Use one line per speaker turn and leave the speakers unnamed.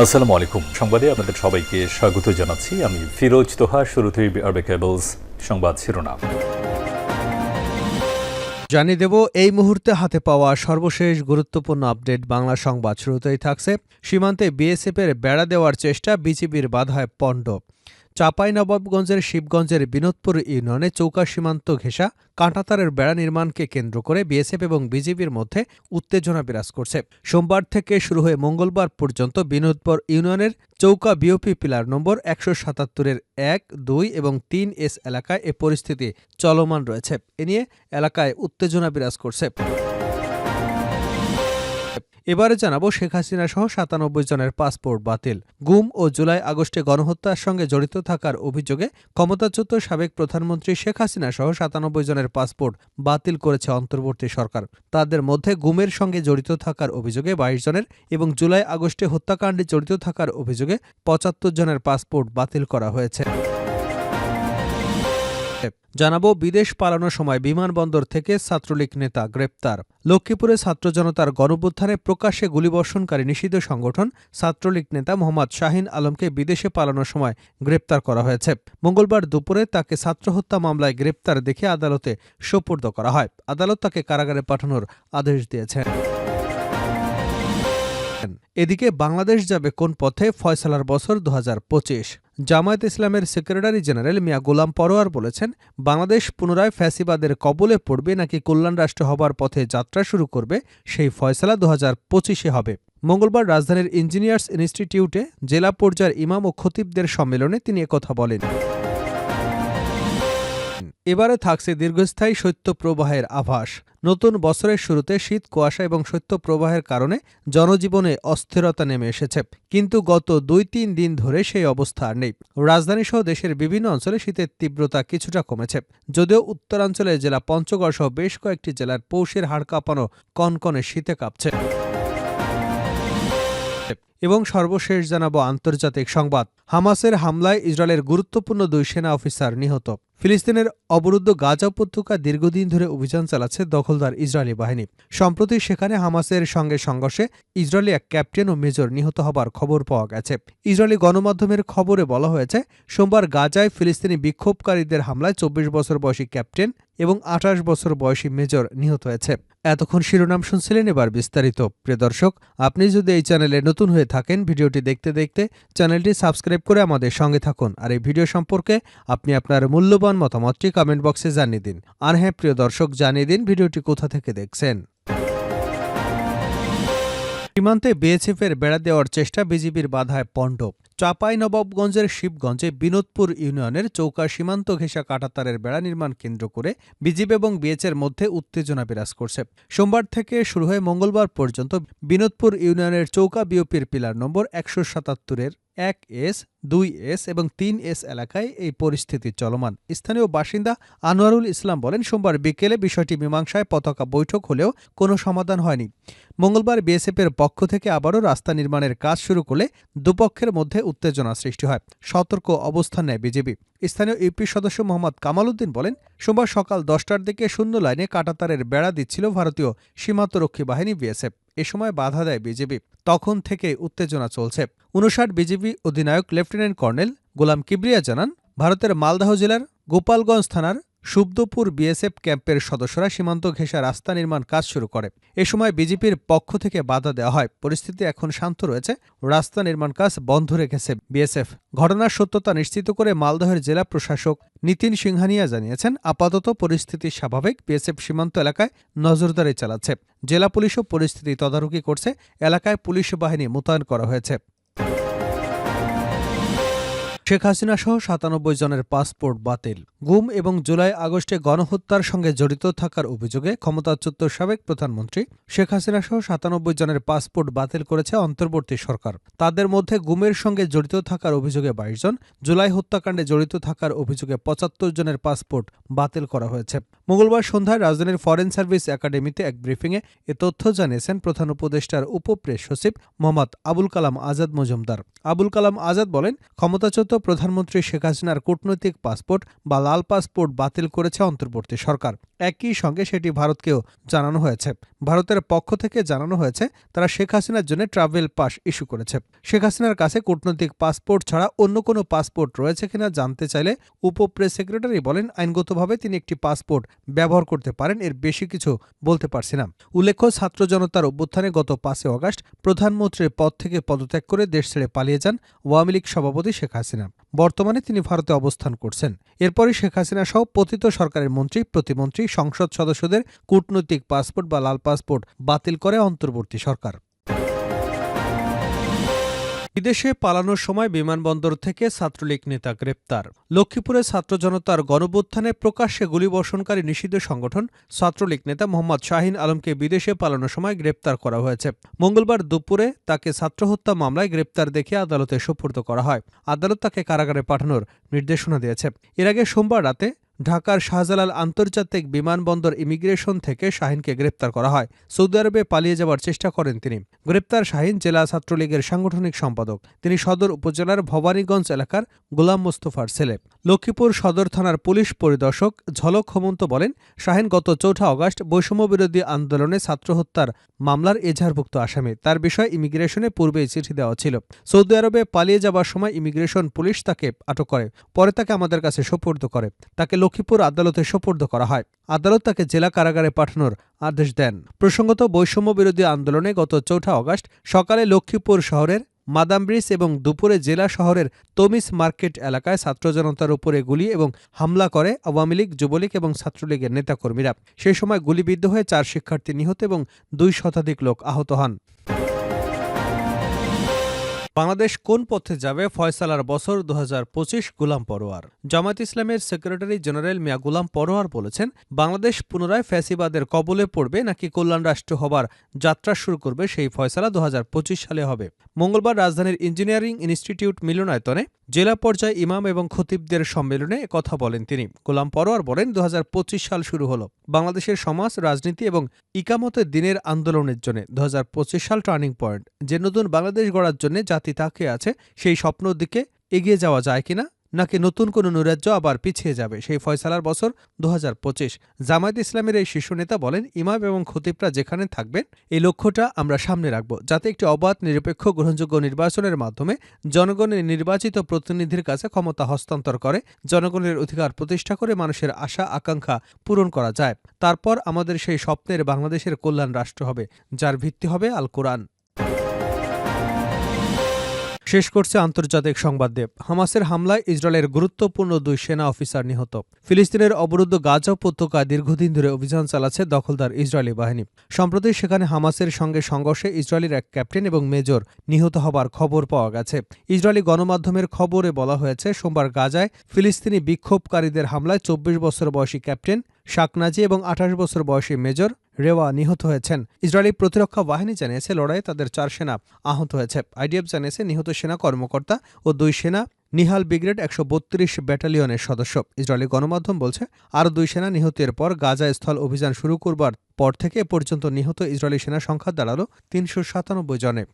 আসসালামু আলাইকুম। সংবাদে আপনাদের সবাইকে স্বাগত জানাচ্ছি। আমি ফিরোজ তোহা, শুরুতেই আরবে কেবলস সংবাদ শিরোনাম।
জানিয়ে দেব, এই মুহূর্তে হাতে পাওয়া সর্বশেষ গুরুত্বপূর্ণ আপডেট বাংলা সংবাদ শুরুতেই থাকছে। সীমান্তে বিএসএফের বেড়া দেওয়ার চেষ্টা বিজিবির বাধায় পণ্ড। চাঁপাইনবাবগঞ্জের শিবগঞ্জের বিনোদপুর ইউনিয়নে চৌকা সীমান্ত ঘেঁষা কাঁটাতারের বেড়া নির্মাণকে কেন্দ্র করে বিএসএফ এবং বিজিবির মধ্যে উত্তেজনা বিরাজ করছে। সোমবার থেকে শুরু হয়ে মঙ্গলবার পর্যন্ত বিনোদপুর ইউনিয়নের চৌকা বিওপি পিলার নম্বর একশো সাতাত্তরের এক, দুই এবং তিন এস এলাকায় এ পরিস্থিতি চলমান রয়েছে। এ নিয়ে এলাকায় উত্তেজনা বিরাজ করছে। এবারে জানাব শেখ হাসিনা সহ সাতানব্বই জনের পাসপোর্ট বাতিল। গুম ও জুলাই আগস্টে গণহত্যার সঙ্গে জড়িত থাকার অভিযোগে ক্ষমতাচ্যুত সাবেক প্রধানমন্ত্রী শেখ হাসিনা সহ সাতানব্বই জনের পাসপোর্ট বাতিল করেছে অন্তর্বর্তী সরকার। তাদের মধ্যে গুমের সঙ্গে জড়িত থাকার অভিযোগে বাইশ জনের এবং জুলাই আগস্টে হত্যাকাণ্ডে জড়িত থাকার অভিযোগে পঁচাত্তর জনের পাসপোর্ট বাতিল করা হয়েছে। জানাব, বিদেশ পালানোর সময় বিমানবন্দর থেকে ছাত্রলীগ নেতা গ্রেপ্তার। লক্ষ্মীপুরে ছাত্র জনতার গণভ্যুত্থানে প্রকাশ্যে গুলিবর্ষণকারী নিষিদ্ধ সংগঠন ছাত্রলীগ নেতা মোহাম্মদ শাহিন আলমকে বিদেশে পালানোর সময় গ্রেপ্তার করা হয়েছে। মঙ্গলবার দুপুরে তাকে ছাত্র হত্যা মামলায় গ্রেপ্তার দেখে আদালতে সোপর্দ করা হয়। আদালত তাকে কারাগারে পাঠানোর আদেশ দিয়েছে। এদিকে বাংলাদেশ যাবে কোন পথে ফয়সালার বছর দু হাজার পঁচিশ। জামায়াত ইসলামের সেক্রেটারি জেনারেল মিয়া গোলাম পরোয়ার বলেছেন, বাংলাদেশ পুনরায় ফ্যাসিবাদের কবলে পড়বে নাকি কল্যাণ রাষ্ট্র হবার পথে যাত্রা শুরু করবে, সেই ফয়সালা দু পঁচিশে হবে। মঙ্গলবার রাজধানীর ইঞ্জিনিয়ার্স ইনস্টিটিউটে জেলা পর্যায়ের ইমাম ও খতিবদের সম্মেলনে তিনি একথা বলেন। এবারে থাকছে দীর্ঘস্থায়ী শৈত্যপ্রবাহের আভাস। নতুন বছরের শুরুতে শীত, কুয়াশা এবং শৈত্যপ্রবাহের কারণে জনজীবনে অস্থিরতা নেমে এসেছে। কিন্তু গত দুই তিন দিন ধরে সেই অবস্থা আর নেই। রাজধানীসহ দেশের বিভিন্ন অঞ্চলে শীতের তীব্রতা কিছুটা কমেছে। যদিও উত্তরাঞ্চলের জেলা পঞ্চগড় সহ বেশ কয়েকটি জেলার পৌষের হাড় কাঁপানো কনকনে শীতে কাঁপছে। এবং সর্বশেষ জানাব আন্তর্জাতিক সংবাদ। হামাসের হামলায় ইসরায়েলের গুরুত্বপূর্ণ দুই সেনা অফিসার নিহত। ফিলিস্তিনের অবরুদ্ধ গাজা উপত্যকা দীর্ঘদিন ধরে অভিযান চালাচ্ছে দখলদার ইসরায়েলি বাহিনী। সম্প্রতি সেখানে হামাসের সঙ্গে সংঘর্ষে ইসরায়েলি এক ক্যাপ্টেন ও মেজর নিহত হবার খবর পাওয়া গেছে। ইসরায়েলি গণমাধ্যমের খবরে বলা হয়েছে, সোমবার গাজায় ফিলিস্তিনি বিক্ষোভকারীদের হামলায় চব্বিশ বছর বয়সী ক্যাপ্টেন এবং আঠাশ বছর বয়সী মেজর নিহত হয়েছে। এতক্ষণ শিরোনাম শুনছিলেন এবার বিস্তারিত। প্রিয় দর্শক, আপনি যদি এই চ্যানেলে নতুন হয়ে থাকেন, ভিডিওটি দেখতে দেখতে চ্যানেলটি সাবস্ক্রাইব করে আমাদের সঙ্গে থাকুন। আর এই ভিডিও সম্পর্কে আপনি আপনার মূল্যবান মতামতটি কমেন্ট বক্সে জানিয়ে দিন। আর হ্যাঁ প্রিয় দর্শক, জানিয়ে দিন ভিডিওটি কোথা থেকে দেখছেন। সীমান্তে বিএসএফের বেড়া দেওয়ার চেষ্টা বিজিবির বাধায় পণ্ড চাপাই নবাবগঞ্জের শিবগঞ্জে বিনোদপুর ইউনিয়নের চৌকা সীমান্ত ঘেঁষা কাটাতারের বেড়া নির্মাণ কেন্দ্র করে বিজিবি এবং বিএচের মধ্যে উত্তেজনা বিরাজ করছে। সোমবার থেকে শুরু হয়ে মঙ্গলবার পর্যন্ত বিনোদপুর ইউনিয়নের চৌকা বিওপির পিলার নম্বর একশো সাতাত্তরের এক এস, দুই এস এবং তিন এস এলাকায় এই পরিস্থিতি চলমান। স্থানীয় বাসিন্দা আনোয়ারুল ইসলাম বলেন, সোমবার বিকেলে বিষয়টি মীমাংসায় পতাকা বৈঠক হলেও কোনো সমাধান হয়নি। মঙ্গলবার বিএসএফের পক্ষ থেকে আবারও রাস্তা নির্মাণের কাজ শুরু করলে দুপক্ষের মধ্যে উত্তেজনা সৃষ্টি হয়। সতর্ক অবস্থান নেয় বিজেপি। স্থানীয় ইউপি সদস্য মোহাম্মদ কামাল উদ্দিন বলেন, সোমবার সকাল দশটার দিকে শূন্য লাইনে কাটাতারের বেড়া দিচ্ছিল ভারতীয় সীমান্তরক্ষী বাহিনী বিএসএফ। এ সময় বাধা দেয় বিজেপি তখন থেকে উত্তেজনা চলছে। উনষাট বিজেপি অধিনায়ক লেফটেন্যান্ট কর্নেল গোলাম কিবরিয়া জানান, ভারতের মালদাহ জেলার গোপালগঞ্জ থানার সুব্দপুর বিএসএফ ক্যাম্পের সদস্যরা সীমান্ত ঘেঁষা রাস্তা নির্মাণ কাজ শুরু করে। এ সময় বিজেপির পক্ষ থেকে বাধা দেওয়া হয়। পরিস্থিতি এখন শান্ত রয়েছে। রাস্তা নির্মাণ কাজ বন্ধ রেখেছে বিএসএফ। ঘটনার সত্যতা নিশ্চিত করে মালদহের জেলা প্রশাসক নীতিন সিংহানিয়া জানিয়েছেন, আপাতত পরিস্থিতি স্বাভাবিক। বিএসএফ সীমান্ত এলাকায় নজরদারি চালাচ্ছে। জেলা পুলিশও পরিস্থিতি তদারকি করছে। এলাকায় পুলিশ বাহিনী মোতায়েন করা হয়েছে। শেখ হাসিনা সহ সাতানব্বই জনের পাসপোর্ট বাতিল। গুম এবং জুলাই আগস্টে গণহত্যার সঙ্গে জড়িত থাকার অভিযোগে ক্ষমতাচ্যুত সাবেক প্রধানমন্ত্রী শেখ হাসিনা সহ সাতানব্বই জনের পাসপোর্ট বাতিল করেছে অন্তর্বর্তী সরকার। তাদের মধ্যে গুমের সঙ্গে জড়িত থাকার অভিযোগে বাইশ জন, জুলাই হত্যাকাণ্ডে জড়িত থাকার অভিযোগে পঁচাত্তর জনের পাসপোর্ট বাতিল করা হয়েছে। মঙ্গলবার সন্ধ্যায় রাজধানীর ফরেন সার্ভিস একাডেমিতে এক ব্রিফিংয়ে এ তথ্য জানিয়েছেন প্রধান উপদেষ্টার উপপ্রেস সচিব মোহাম্মদ আবুল কালাম আজাদ মজুমদার। আবুল কালাম আজাদ বলেন, ক্ষমতাচ্যুত প্রধানমন্ত্রী শেখ হাসিনার কূটনৈতিক পাসপোর্ট বা লাল পাসপোর্ট বাতিল করেছে অন্তর্বর্তী সরকার। একই সঙ্গে সেটি ভারতকেও জানানো হয়েছে। ভারতের পক্ষ থেকে জানানো হয়েছে, তারা শেখ হাসিনার জন্য ট্রাভেল পাস ইস্যু করেছে। শেখ হাসিনার কাছে কূটনৈতিক পাসপোর্ট ছাড়া অন্য কোনো পাসপোর্ট রয়েছে কিনা জানতে চাইলে উপ প্রেস সেক্রেটারি বলেন, আইনগতভাবে তিনি একটি পাসপোর্ট ব্যবহার করতে পারেন, এর বেশি কিছু বলতে পারছি না। উল্লেখ্য, ছাত্র জনতার অভ্যুত্থানে গত পাঁচই অগাস্ট প্রধানমন্ত্রীর পদ থেকে পদত্যাগ করে দেশ ছেড়ে পালিয়ে যান আওয়ামী লীগ সভাপতি শেখ হাসিনা। বর্তমানে তিনি ভারতে অবস্থান করছেন। এরপরই শেখ হাসিনা সহ পতিত সরকারের মন্ত্রী, প্রতিমন্ত্রী, সংসদ সদস্যদের কূটনৈতিক পাসপোর্ট বা লাল পাসপোর্ট বাতিল করে অন্তর্বর্তী সরকার। বিদেশে পালানোর সময় বিমানবন্দর থেকে ছাত্রলীগ নেতা গ্রেপ্তার। লক্ষ্মীপুরে ছাত্র জনতার গণভ্যুত্থানে প্রকাশ্যে গুলিবর্ষণকারী নিষিদ্ধ সংগঠন ছাত্রলীগ নেতা মোহাম্মদ শাহিন আলমকে বিদেশে পালানোর সময় গ্রেপ্তার করা হয়েছে। মঙ্গলবার দুপুরে তাকে ছাত্র হত্যা মামলায় গ্রেপ্তার দেখে আদালতে সোপর্দ করা হয়। আদালত তাকে কারাগারে পাঠানোর নির্দেশনা দিয়েছে। এর আগে সোমবার রাতে ঢাকার শাহজালাল আন্তর্জাতিক বিমানবন্দর ইমিগ্রেশন থেকে শাহিনকে গ্রেপ্তার করা হয়। সৌদি আরবে পালিয়ে যাওয়ার চেষ্টা করেন তিনি। গ্রেপ্তার শাহিন জেলা ছাত্রলীগের সাংগঠনিক সম্পাদক। তিনি সদর উপজেলার ভবানীগঞ্জ এলাকার গোলাম মোস্তফার ছেলে। লক্ষ্মীপুর সদর থানার পুলিশ পরিদর্শক ঝলক হেমন্ত বলেন, শাহিন গত চৌঠা অগাস্ট বৈষম্য বিরোধী আন্দোলনে ছাত্র হত্যার মামলার এজাহারভুক্ত আসামি। তার বিষয়ে ইমিগ্রেশনে পূর্বেই চিঠি দেওয়া ছিল। সৌদি আরবে পালিয়ে যাবার সময় ইমিগ্রেশন পুলিশ তাকে আটক করে। পরে তাকে আমাদের কাছে সোপর্দ করে। তাকে লক্ষ্মীপুর আদালতে সোপর্দ করা হয়। আদালত তাকে জেলা কারাগারে পাঠানোর আদেশ দেন। প্রসঙ্গত, বৈষম্য বিরোধী আন্দোলনে গত চৌঠা অগাস্ট সকালে লক্ষ্মীপুর শহরের মাদাম ব্রিজ এবং দুপুরে জেলা শহরের তমিস মার্কেট এলাকায় ছাত্র জনতার উপরে গুলি এবং হামলা করে আওয়ামী লীগ, যুবলীগ এবং ছাত্রলীগের নেতাকর্মীরা। সেই সময় গুলিবিদ্ধ হয়ে চার শিক্ষার্থী নিহত এবং দুই শতাধিক লোক আহত হন। বাংলাদেশ কোন পথে যাবে ফয়সালার বছর দুহাজার পঁচিশ গুলাম পরোয়ার? জামাত ইসলামের সেক্রেটারি জেনারেল মিয়া গুলাম পরোয়ার বলেছেন, বাংলাদেশ পুনরায় ফ্যাসিবাদের কবলে পড়বে নাকি কল্যাণ রাষ্ট্র হবার যাত্রা শুরু করবে সেই ফয়সালা দু হাজার পঁচিশ সালে হবে। মঙ্গলবার রাজধানীর ইঞ্জিনিয়ারিং ইনস্টিটিউট মিলনায়তনে জেলা পর্যায়ে ইমাম এবং খতিবদের সম্মেলনে কথা বলেন তিনি। গোলাম পরোয়ার বলেন দু হাজার পঁচিশ সাল শুরু হলো। বাংলাদেশের সমাজ, রাজনীতি এবং ইকামতের দিনের আন্দোলনের জন্য দুহাজার পঁচিশ সাল টার্নিং পয়েন্ট। যে নতুন বাংলাদেশ গড়ার জন্য জাতি তাকে আছে, সেই স্বপ্নর দিকে এগিয়ে যাওয়া যায় কিনা? নাকি নতুন কোনো নৈরাজ্য আবার পিছিয়ে যাবে? সেই ফয়সালার বছর দু হাজার পঁচিশ। জামায়াত ইসলামের এই শীর্ষ নেতা বলেন, ইমাম এবং খতিবরা যেখানে থাকবেন, এই লক্ষ্যটা আমরা সামনে রাখব, যাতে একটি অবাধ, নিরপেক্ষ, গ্রহণযোগ্য নির্বাচনের মাধ্যমে জনগণের নির্বাচিত প্রতিনিধির কাছে ক্ষমতা হস্তান্তর করে, জনগণের অধিকার প্রতিষ্ঠা করে মানুষের আশা, আকাঙ্ক্ষা পূরণ করা যায়। তারপর আমাদের সেই স্বপ্নের বাংলাদেশের কল্যাণ রাষ্ট্র হবে, যার ভিত্তি হবে আল কোরআন শেষ করছে আন্তর্জাতিক সংবাদ দেব। হামাসের হামলায় ইসরায়েলের গুরুত্বপূর্ণ দুই সেনা অফিসার নিহত। ফিলিস্তিনের অবরুদ্ধ গাজা উপত্যকায় দীর্ঘদিন ধরে অভিযান চালাচ্ছে দখলদার ইসরায়েলি বাহিনী। সম্প্রতি সেখানে হামাসের সঙ্গে সংঘর্ষে ইসরায়েলের এক ক্যাপ্টেন এবং মেজর নিহত হবার খবর পাওয়া গেছে। ইসরায়েলি গণমাধ্যমের খবরে বলা হয়েছে, সোমবার গাজায় ফিলিস্তিনি বিক্ষোভকারীদের হামলায় চব্বিশ বছর বয়সী ক্যাপ্টেন শাকনাজি এবং আঠাশ বছর বয়সী মেজর রেওয়া নিহত হয়েছেন। ইসরায়েলি প্রতিরক্ষা বাহিনী জানিয়েছে, লড়াইয়ে তাদের চার সেনা আহত হয়েছে। আইডিএফ জানিয়েছে, নিহত সেনা কর্মকর্তা ও দুই সেনা নিহাল ব্রিগেড একশো বত্রিশ ব্যাটালিয়নের সদস্য। ইসরায়েলি গণমাধ্যম বলছে, আরও দুই সেনা নিহতের পর গাজা স্থল অভিযান শুরু করবার পর থেকে পর্যন্ত নিহত ইসরায়েলি সেনা সংখ্যা দাঁড়াল তিনশো সাতানব্বই জনে।